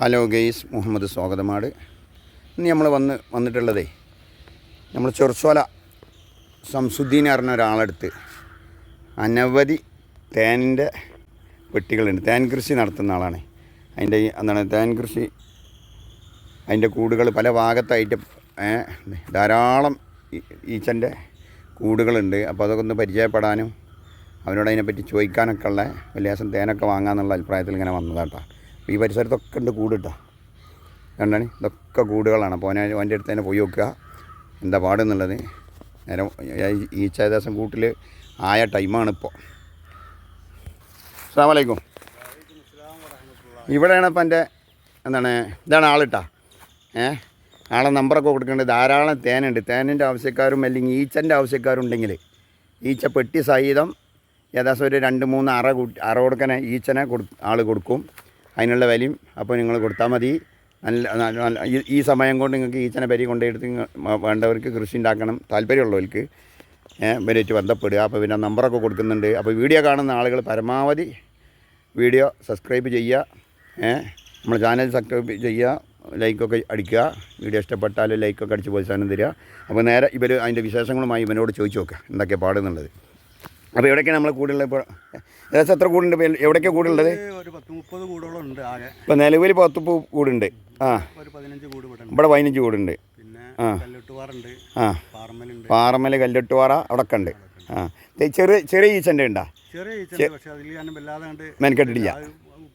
Hello guys Muhammad Swagathamad ഇന്ന് നമ്മൾ വന്ന് വന്നിട്ടുള്ളതേ നമ്മൾ ചെറുസോല സംസുദ്ദീൻ പറഞ്ഞ ഒരാളെടുത്ത് അനവധി തേനിന്റെ വെട്ടികളുണ്ട് തേൻ കൃഷി നടത്തുന്ന ആളാണ്. അതിന്റെ എന്താണ് തേൻ കൃഷി അതിന്റെ കൂടുകൾ പല ഭാഗത്തായിട്ട് ധാരാളം ഈച്ചന്റെ കൂടുകളുണ്ട്. അപ്പോൾ അതൊക്കെ ഒന്ന് പരിചയപ്പെടാനും അവനോട് അതിനെപ്പറ്റി ചോദിക്കാനൊക്കെ ഉള്ള ലേശം തേനൊക്കെ വാങ്ങാന്നുള്ള അഭിപ്രായത്തിൽ ഇങ്ങനെ വന്നതാട്ടോ. ഈ പരിസരത്തൊക്കെ ഉണ്ട് കൂട് കേട്ടോ കണ്ടാണ്? ഇതൊക്കെ കൂടുകളാണ്. അപ്പോൾ അവനെ അവന്റെ അടുത്ത് തന്നെ പോയി നോക്കുക. എന്താ പാടെന്നുള്ളത്? നേരെ ഈച്ച ഏകദേശം കൂട്ടിൽ ആയ ടൈമാണ് ഇപ്പോൾ അസ്സാം വലൈക്കും ഇവിടെയാണ് ഇപ്പം എന്റെ എന്താണ് ഇതാണ് ആളിട്ടാ ഏ? ആളെ നമ്പറൊക്കെ കൊടുക്കേണ്ടത് ധാരാളം തേനുണ്ട്. തേനിന്റെ ആവശ്യക്കാരും അല്ലെങ്കിൽ ഈച്ചന്റെ ആവശ്യക്കാരും ഉണ്ടെങ്കിൽ ഈച്ച പെട്ടി സഹിതം ഏകദേശം ഒരു രണ്ട് മൂന്ന് അറ കൂട്ടി അറ കൊടുക്കണ. ഈച്ചനെ കൊടു ആൾ കൊടുക്കും. അതിനുള്ള വിലയും അപ്പോൾ നിങ്ങൾ കൊടുത്താൽ മതി. നല്ല നല്ല- ഈ- സമയം കൊണ്ട് നിങ്ങൾക്ക് ഈച്ചനെ പരി കൊണ്ടെടുത്ത് വേണ്ടവർക്ക് കൃഷി ഉണ്ടാക്കണം. താല്പര്യമുള്ളവർക്ക് വിലയിട്ട് ബന്ധപ്പെടുക. അപ്പോൾ പിന്നെ നമ്പറൊക്കെ കൊടുക്കുന്നുണ്ട്. അപ്പോൾ വീഡിയോ കാണുന്ന ആളുകൾ പരമാവധി വീഡിയോ സബ്സ്ക്രൈബ് ചെയ്യുക. നമ്മൾ ചാനൽ സബ്സ്ക്രൈബ് ചെയ്യുക. ലൈക്കൊക്കെ അടിക്കുക. വീഡിയോ ഇഷ്ടപ്പെട്ടാൽ ലൈക്കൊക്കെ അടിച്ച് പോയി സാധനം തരിക. അപ്പോൾ നേരെ ഇവർ അതിന്റെ വിശേഷങ്ങളുമായി ഇവനോട് ചോദിച്ചു നോക്കുക. എന്തൊക്കെയാണ് പാടുന്നുള്ളത് അപ്പോൾ എവിടെയൊക്കെയാണ് നമ്മൾ കൂടുള്ളത് ഇപ്പോൾ ഏകദേശം എത്ര കൂടുണ്ട്? എവിടെയൊക്കെ കൂടുള്ളത്? ഒരു പത്ത് മുപ്പത് ഉണ്ട് ആകെ. ഇപ്പോൾ നിലവിൽ പത്ത് പൂ കൂടുണ്ട്. ആ. ഒരു പതിനഞ്ച് കൂട് ഇവിടെ പതിനഞ്ച് കൂടുണ്ട്. പിന്നെ ആ. കല്ലുട്ടുപാറുണ്ട് ആ. പാറമ്മലുണ്ട് പാറമല അവിടെ അവിടെയൊക്കെ ഉണ്ട്. ആ. ചെറിയ ചെറിയ ഈച്ചന്റെ ഉണ്ടാ ചെറിയ ഈച്ചുണ്ട് പക്ഷെ അതിൽ ഞാൻ വല്ലാതെ കണ്ട് മെനക്കെട്ടിട്ടില്ല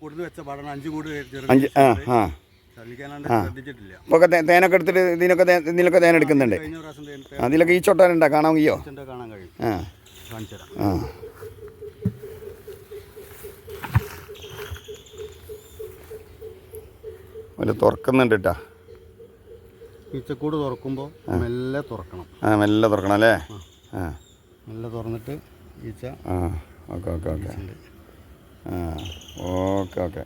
കൊടുന്ന് വെച്ച പാടാണ്. അഞ്ച് കൂട് അഞ്ച് ആ ആ. ഇപ്പോൾ ഒക്കെ തേനൊക്കെ എടുത്തിട്ട് ഇതിനൊക്കെ ഇതിലൊക്കെ ഇതിനൊക്കെ തേൻ ഈ അതിലൊക്കെ ഈച്ചോട്ടാനുണ്ടോ കാണാൻ കഴിയോ തേനീച്ചന്റെ കാണാൻ കഴിയും. ആ. ആ. ഒരു തുറക്കുന്നുണ്ട് കേട്ടോ ഈച്ചക്കൂട് തുറക്കുമ്പോൾ മെല്ലെ തുറക്കണം. ആ മെല്ലെ തുറക്കണം അല്ലേ? ആ. മെല്ലെ തുറന്നിട്ട് ഈച്ച ആ ഓക്കെ ഓക്കെ ഓക്കെ. ആ ഓക്കെ ഓക്കെ.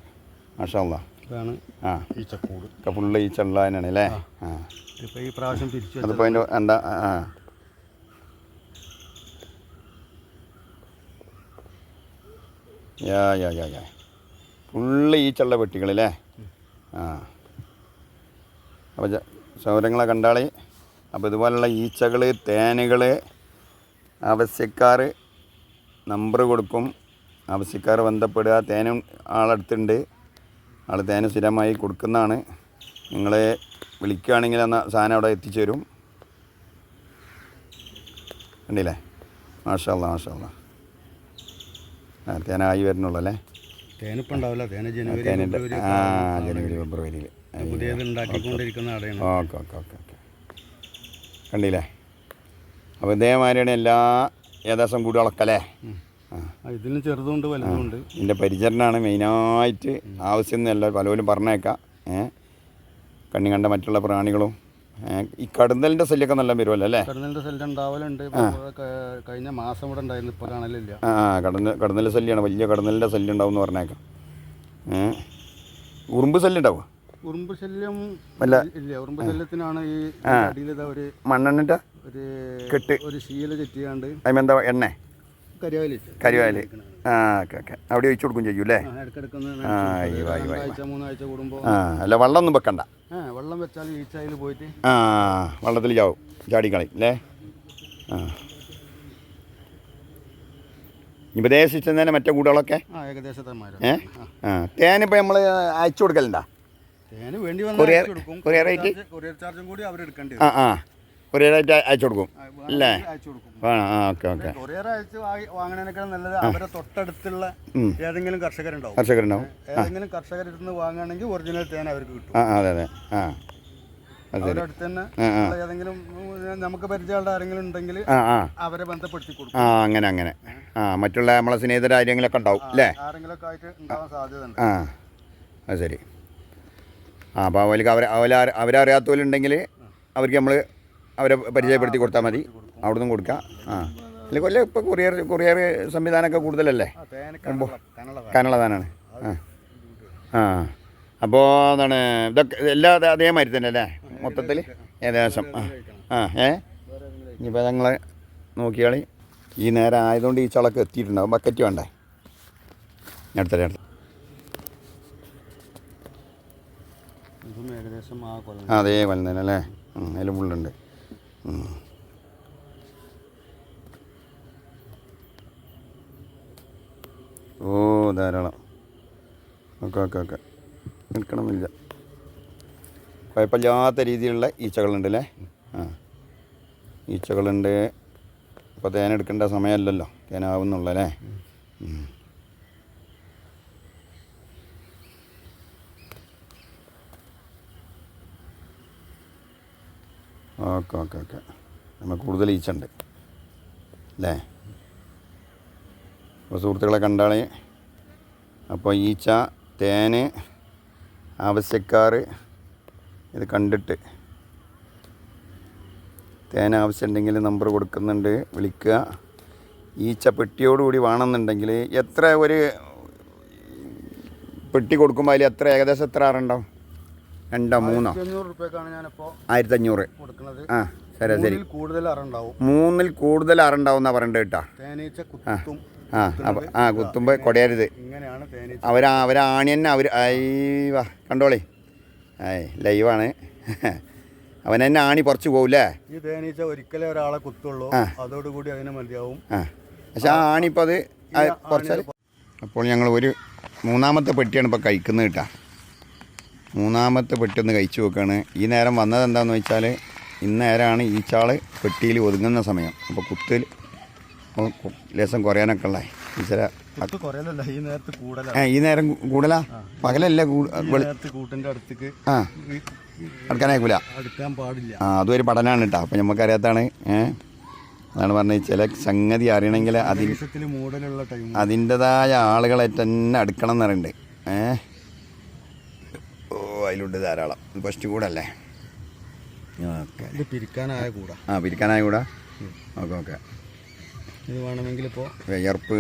മാഷാല്ല ഇതാണ് ആ. ഈച്ചക്കൂട് ഫുള്ള് ഈച്ച ഉള്ളതിനാണ് അല്ലേ? ആ. ഇപ്പോൾ ഈ പ്രാവശ്യം തിരിച്ചു അതിപ്പോൾ അതിന്റെ എന്താ ആ. യാ യാ യാ യാ. ഫുള്ള് ഈച്ചുള്ള പെട്ടികളല്ലേ ആ. അപ്പോൾ സൗരങ്ങളെ കണ്ടാളി? അപ്പോൾ ഇതുപോലുള്ള ഈച്ചകൾ തേനുകൾ ആവശ്യക്കാർ നമ്പർ കൊടുക്കും. ആവശ്യക്കാർ ബന്ധപ്പെടുക. തേനും ആളടുത്തുണ്ട്. ആൾ തേന് സ്ഥിരമായി കൊടുക്കുന്നതാണ്. നിങ്ങളെ വിളിക്കുകയാണെങ്കിൽ എന്നാൽ സാധനം അവിടെ എത്തിച്ചേരും കണ്ടില്ലേ? മാഷാല്ല മാഷാല്ല ആ തേനായി വരുന്നുള്ളൂ അല്ലേ? തേനിപ്പം ഉണ്ടാവില്ല. തേന ജനുവരി ആ ജനുവരി ഫെബ്രുവരിയിൽ. പുതിയത് ഉണ്ടാക്കിക്കൊണ്ടിരിക്കുന്ന അടയാണ് ഓക്കെ ഓക്കെ ഓക്കെ ഓക്കെ. കണ്ടില്ലേ? അപ്പോൾ ഇതേമാതിരിയാണ് എല്ലാ ഏകദേശം കൂടുകളൊക്കെ അല്ലേ ഇതിന് ചെറുതുണ്ട് വലുതുണ്ട് ഇതിന്റെ പരിചരണമാണ് മെയിനായിട്ട് ആവശ്യം എന്നല്ല പലരും പറഞ്ഞേക്കാം. ഏ? കണ്ണി കണ്ട മറ്റുള്ള പ്രാണികളും ഈ കടന്നലിന്റെ ശല്യമൊക്കെ നല്ല വരുമല്ലോ അല്ലേ? കടന്നലിന്റെ ശല്യം ഉണ്ടാവലുണ്ട്. കഴിഞ്ഞ മാസം ഇവിടെ ഉണ്ടായിരുന്നു. ഇപ്പോൾ കാണലില്ല. ആ കടന്ന കടന്നൽ ശല്യമാണ് വലിയ കടന്നലിന്റെ ശല്യം ഉണ്ടാവും എന്ന് പറഞ്ഞേക്കാം ഉറുമ്പ് ശല്യം ഉണ്ടാവും ഉറുമ്പ് ശല്യം അല്ല ഇല്ല. ഉറുമ്പ് ശല്യത്തിനാണ് ഈ അടിയിൽ ഒരു മണ്ണെണ്ണിന്റെ ഒരു കെട്ട്. ഒരു ശീല ചെറ്റിയാണ്ട് അതിമെന്താ എണ്ണ? കരിവാൽ. ആ ഓക്കെ ഓക്കെ. അവിടെ ഒഴിച്ചു കൊടുക്കും ചെയ്യും അല്ലേ ആ അയ്യോ അയ്യോ ആ അല്ല വെള്ളമൊന്നും വെക്കണ്ട. ആ വെള്ളം വെച്ചാൽ ഈച്ചയിൽ പോയിട്ട് ആ വെള്ളത്തിൽ ചാവും. ചാടിക്കളി അല്ലേ? ആ. ഇപ്പോൾ ദേശിച്ചു തന്നെ മറ്റേ കൂടുകളൊക്കെ ഏ? ആ തേനിപ്പോൾ നമ്മൾ അയച്ചു കൊടുക്കലുണ്ടാ? Courier- courier rate? ആ ആ. കൊറിയറായിട്ട് അയച്ചു കൊടുക്കും. അല്ലേ വേണം ആ ഓക്കെ ഓക്കെ. കൊറിയർ അയച്ച് വാങ്ങി- വാങ്ങണേനേക്കാൾ നല്ലത് അവരെ തൊട്ടടുത്തുള്ള ഏതെങ്കിലും കർഷകരുണ്ടാവും. കർഷകരുണ്ടാവും. ഏതെങ്കിലും കർഷകരിൽ നിന്ന് വാങ്ങുകയാണെങ്കിൽ ഒറിജിനൽ തേൻ അവർക്ക് കിട്ടും. ആ അതെ അതെ. ആ. അവരുടെ അടുത്ത് തന്നെ ഏതെങ്കിലും നമുക്ക് പരിചയമുള്ള ആരെങ്കിലും ഉണ്ടെങ്കിൽ അവരെ ബന്ധപ്പെടുത്തി കൊടുക്കും. ആ അങ്ങനെ അങ്ങനെ. ആ മറ്റുള്ള നമ്മളെ സ്നേഹിതരാരെങ്കിലൊക്കെ ഉണ്ടാവും അല്ലേ ആരെങ്കിലൊക്കെ ആയിട്ട് ഉണ്ടാവാൻ സാധ്യത ഉണ്ട് ആ അത് ശരി. ആ അപ്പോൾ അവർക്ക് അവരെ അവരെ അവരറിയാത്തവരുണ്ടെങ്കിൽ അവർക്ക് നമ്മൾ അവരെ പരിചയപ്പെടുത്തി കൊടുത്താൽ മതി. അവിടെ നിന്നും കൊടുക്കാം. ആ. അല്ലെങ്കിൽ കൊല്ലം ഇപ്പോൾ കൊറിയർ കൊറിയർ സംവിധാനമൊക്കെ കൂടുതലല്ലേ? കനള കനളതാനാണ് ആ. ആ. അപ്പോൾ എന്താണ് ഇതൊക്കെ എല്ലാ അത് അതേമാതിരി തന്നെ അല്ലേ? മൊത്തത്തിൽ ഏകദേശം. ആ. ആ ഏ? ഇനിയിപ്പോൾ ഞങ്ങൾ നോക്കിയാളി. ഈ നേരം ആയതുകൊണ്ട് ഈ ചളക്ക് എത്തിയിട്ടുണ്ടാവും. ബക്കറ്റ് വേണ്ടേ? കൊല്ലം. ആ അതേ തന്നെ അല്ലേ? അതിൽ ഫുള്ളുണ്ട്. ഓ ധാരാളം. Okay okay okay. നിൽക്കണമെന്നില്ല കുഴപ്പമില്ലാത്ത രീതിയിലുള്ള ഈച്ചകളുണ്ട് അല്ലേ ആ. ഈച്ചകളുണ്ട്. ഇപ്പോൾ തേനെടുക്കേണ്ട സമയമല്ലല്ലോ. തേനാവുന്നുള്ളൂ അല്ലേ ഓക്കെ ഓക്കെ ഓക്കെ. നമ്മൾ കൂടുതൽ ഈച്ചുണ്ട് അല്ലേ? അപ്പോൾ സുഹൃത്തുക്കളെ കണ്ടാളേ അപ്പോൾ ഈച്ച തേന് ആവശ്യക്കാർ ഇത് കണ്ടിട്ട് തേൻ ആവശ്യമുണ്ടെങ്കിൽ നമ്പർ കൊടുക്കുന്നുണ്ട്. വിളിക്കുക. ഈച്ച പെട്ടിയോടുകൂടി വേണമെന്നുണ്ടെങ്കിൽ എത്ര ഒരു പെട്ടി കൊടുക്കുമ്പോൾ അതിൽ എത്ര ഏകദേശം എത്ര ആറുണ്ടാവും? രണ്ടോ മൂന്നോ? അഞ്ഞൂറ് ഞാനിപ്പോൾ ആയിരത്തഞ്ഞൂറ് കൊടുക്കുന്നത്. ആ ശരി ശരി. മൂന്നിൽ കൂടുതൽ അറുണ്ടാവും. മൂന്നിൽ കൂടുതൽ ആറുണ്ടാവുന്ന പറഞ്ഞിട്ട് കേട്ടാ. തേനീച്ച കുത്തും ആ അപ്പം ആ കുത്തുമ്പോൾ കൊടയരുത്. ഇങ്ങനെയാണ് തേനീച്ച അവരാ അവരാണി തന്നെ അവർ അയ്യവാ കണ്ടോളേ. ഏയ് ലൈവാണ്. അവൻ തന്നെ ആണി കുറച്ച് പോവില്ലേ? ഈ തേനീച്ച ഒരിക്കലേ ഒരാളെ കുത്തുള്ളൂ. അതോട് അതോടുകൂടി അതിനെ മതിയാവും. ആ. പക്ഷെ ആ ആണി ഇപ്പോൾ അത് ആ, കുറച്ചാൽ അപ്പോൾ ഞങ്ങൾ ഒരു മൂന്നാമത്തെ പെട്ടിയാണ് ഇപ്പോൾ കഴിക്കുന്നത് കേട്ടാ. മൂന്നാമത്തെ പെട്ടി ഒന്ന് കഴിച്ചു നോക്കുകയാണ് ഈ നേരം വന്നത് എന്താണെന്ന് വെച്ചാൽ ഇന്നേരമാണ് ഈ ചാൾ പെട്ടിയിൽ ഒതുങ്ങുന്ന സമയം. അപ്പോൾ കുത്തിൽ ലേശം കുറയാനൊക്കെ ഉള്ള. ഈശ്വര ഈ നേരം കൂടലാ? കൂടുതലാ പകലല്ലേ ആ. അടുക്കാനായിക്കൂല. അടുക്കാൻ പാടില്ല. ആ അതൊരു പഠനമാണ് കേട്ടോ അപ്പം നമുക്കറിയാത്താണ് അതാണ് പറഞ്ഞത് ചില സംഗതി അറിയണമെങ്കിൽ അതിൽ അതിന്റെതായ ആളുകളെ തന്നെ അടുക്കണം എന്ന് പറയുന്നുണ്ട് ഏ? ഓ അതിലുണ്ട് ധാരാളം. ഇത് ഫസ്റ്റ് കൂടല്ലേ? ഓക്കെ. ഇത് പിരിക്കാനായ കൂടാ. ആ പിരിക്കാനായ കൂടാ? Okay okay. ഇത് വേണമെങ്കിൽ ഇപ്പോൾ വിയർപ്പ്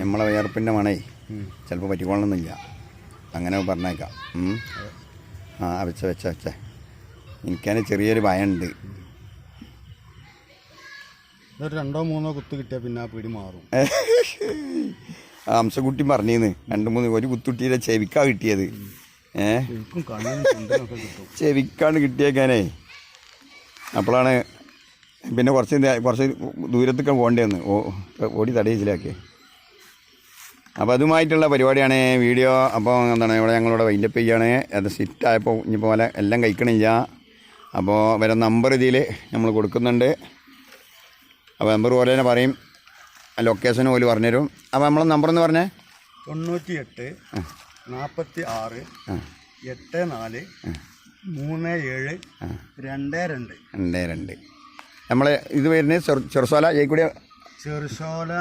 നമ്മളെ വിയർപ്പിന്റെ മണേ. ചിലപ്പോൾ പറ്റിക്കൊള്ളണമെന്നില്ല അങ്ങനെ പറഞ്ഞേക്കാം. ആ വെച്ച വെച്ച വെച്ച. എനിക്കതിന് ചെറിയൊരു ഭയമുണ്ട് ഇതൊരു രണ്ടോ മൂന്നോ കുത്ത് കിട്ടിയാൽ പിന്നെ ആ പിടി മാറും. ആ അംശക്കുട്ടി പറഞ്ഞിന്ന്. രണ്ട് മൂന്ന് ഒരു കുത്തുട്ടിയുടെ ചെവിക്കാ കിട്ടിയത്. ചെവിക്കാണ് കിട്ടിയേക്കാനേ. അപ്പോഴാണ് പിന്നെ കുറച്ച് കുറച്ച് ദൂരത്തൊക്കെ പോകേണ്ടി വന്ന് ഓ ഓടി തടയിച്ചിലാക്കി അപ്പോൾ അതുമായിട്ടുള്ള പരിപാടിയാണ് വീഡിയോ. അപ്പോൾ എന്താണ് ഇവിടെ ഞങ്ങളിവിടെ വൈൻഡപ്പ് ചെയ്യുകയാണ് അത് സിറ്റായപ്പോൾ ഇനിയിപ്പോൾ പോലെ എല്ലാം കഴിക്കണില്ല. അപ്പോൾ വരെ നമ്പർ ഇതിൽ നമ്മൾ കൊടുക്കുന്നുണ്ട്. അപ്പോൾ നമ്പർ പോലെ തന്നെ പറയും. ലൊക്കേഷൻ പോലും പറഞ്ഞുതരും. അപ്പോൾ നമ്മളെ നമ്പർ എന്ന് പറഞ്ഞേ? തൊണ്ണൂറ്റി എട്ട് നാൽപ്പത്തി ആറ് എട്ട് നാല് മൂന്ന് ഏഴ് രണ്ട് രണ്ട്. രണ്ട് രണ്ട്. നമ്മൾ ഇത് വരുന്നത് ചെറു ചെറുസോല ജയിക്കൂടിയ ചെറുസോല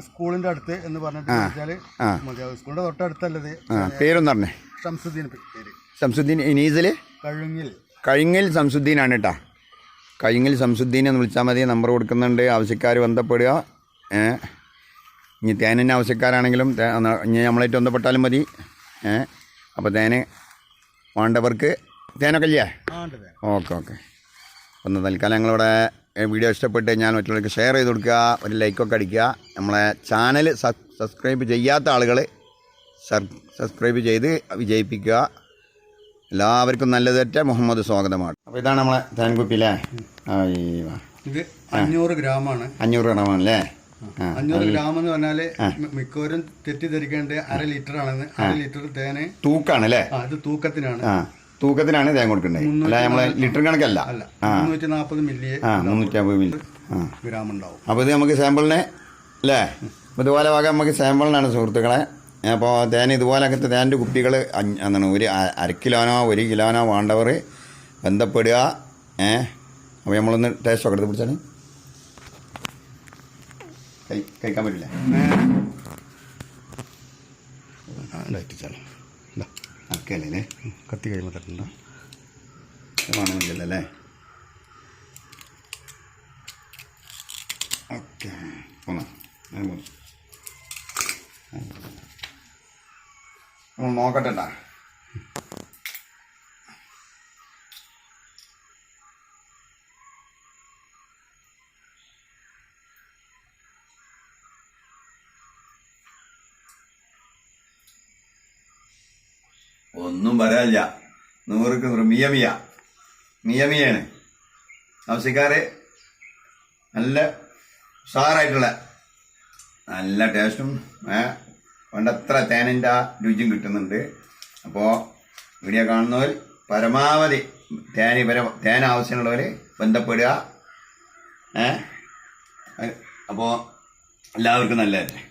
സ്കൂളിന്റെ അടുത്ത് എന്ന് പറഞ്ഞിട്ട് സ്കൂളിന്റെ സ്കൂളിന്റെ തൊട്ടടുത്തല്ലത്. പേരൊന്നും പറഞ്ഞേ ഷംസുദ്ദീൻ പേര്. ഷംസുദ്ദീൻ ഇനീസിൽ കഴുങ്ങിൽ കഴിഞ്ഞിൽ ശംസുദ്ദീനാണ് കേട്ടോ. കഴിഞ്ഞിൽ ശംസുദ്ദീൻ എന്ന് വിളിച്ചാൽ മതി. നമ്പർ കൊടുക്കുന്നുണ്ട്. ആവശ്യക്കാർ ബന്ധപ്പെടുക. ഏ? ഇനി തേനിന്റെ ആവശ്യക്കാരാണെങ്കിലും ഇനി നമ്മളായിട്ട് ബന്ധപ്പെട്ടാലും മതി. ഏ? അപ്പോൾ തേന് വേണ്ടവർക്ക് തേനൊക്കെ ഇല്ലേ? Okay okay. ഒന്ന് തൽക്കാലം ഞങ്ങളിവിടെ വീഡിയോ ഇഷ്ടപ്പെട്ട് കഴിഞ്ഞാൽ മറ്റുള്ളവർക്ക് ഷെയർ ചെയ്ത് കൊടുക്കുക ഒരു ലൈക്കൊക്കെ അടിക്കുക. നമ്മളെ ചാനൽ സബ്സ്ക്രൈബ് ചെയ്യാത്ത ആളുകൾ സബ്സ്ക്രൈബ് ചെയ്ത് വിജയിപ്പിക്കുക. എല്ലാവർക്കും നല്ലതേറ്റ മുഹമ്മദ് സ്വാഗതമാണ്. അപ്പോൾ ഇതാണ് നമ്മളെ തേൻകുപ്പി അല്ലേ അയ്യോ ഇത് അഞ്ഞൂറ് ഗ്രാമാണ്. അഞ്ഞൂറ് ഗ്രാമാണല്ലേ അഞ്ഞൂറ് ഗ്രാം എന്ന് പറഞ്ഞാൽ മിക്കവരും തെറ്റിദ്ധരിക്കേണ്ട അര ലിറ്റർ ആണെന്ന് അര ലിറ്റർ തേന് തൂക്കാണ് അല്ലേ അത് തൂക്കത്തിനാണ്. തൂക്കത്തിനാണ് തേൻ കൊടുക്കേണ്ടത് അല്ല നമ്മളെ ലിറ്റർ കണക്കല്ല. മുന്നൂറ്റി നാൽപ്പത് മില്ലി ആ മുന്നൂറ്റമ്പത് മില്ലി. ഗ്രാം ഉണ്ടാവും അപ്പോൾ ഇത് നമുക്ക് സാമ്പിളിനെ അല്ലേ ഇതുപോലെ വക നമുക്ക് സാമ്പിളിനാണ് സുഹൃത്തുക്കളെ. അപ്പോൾ തേൻ ഇതുപോലൊക്കെ തേന്റെ കുപ്പികൾ എന്താണ് ഒരു അര കിലോനോ ഒരു കിലോനോ വേണ്ടവർ ബന്ധപ്പെടുക. ഏഹ് അപ്പോൾ നമ്മളൊന്ന് ടേസ്റ്റ് ഒക്കെ എടുത്ത് പിടിച്ചാൽ കൈ കഴിക്കാൻ പറ്റില്ല അക്കല്ലേ അല്ലേ കത്തി കഴിയുമ്പോൾ തട്ടണ്ട വേണമെന്നില്ല അല്ലേ? ഓക്കെ. പോന്നാ ഞാൻ പോന്നു നമ്മൾ ഒന്നും പറയാനില്ല. നൂറുക്ക് നൂറ്. മിയമിയ മിയമിയാണ് മിയ നല്ല ഉഷാറായിട്ടുള്ള നല്ല ടേസ്റ്റും വേണ്ടത്ര തേനിന്റെ ആ രുചിയും കിട്ടുന്നുണ്ട്. അപ്പോൾ വീഡിയോ കാണുന്നവർ പരമാവധി തേനി വരെ തേൻ ആവശ്യമുള്ളവർ ബന്ധപ്പെടുക. ഏ? അപ്പോൾ എല്ലാവർക്കും നല്ലതല്ലേ?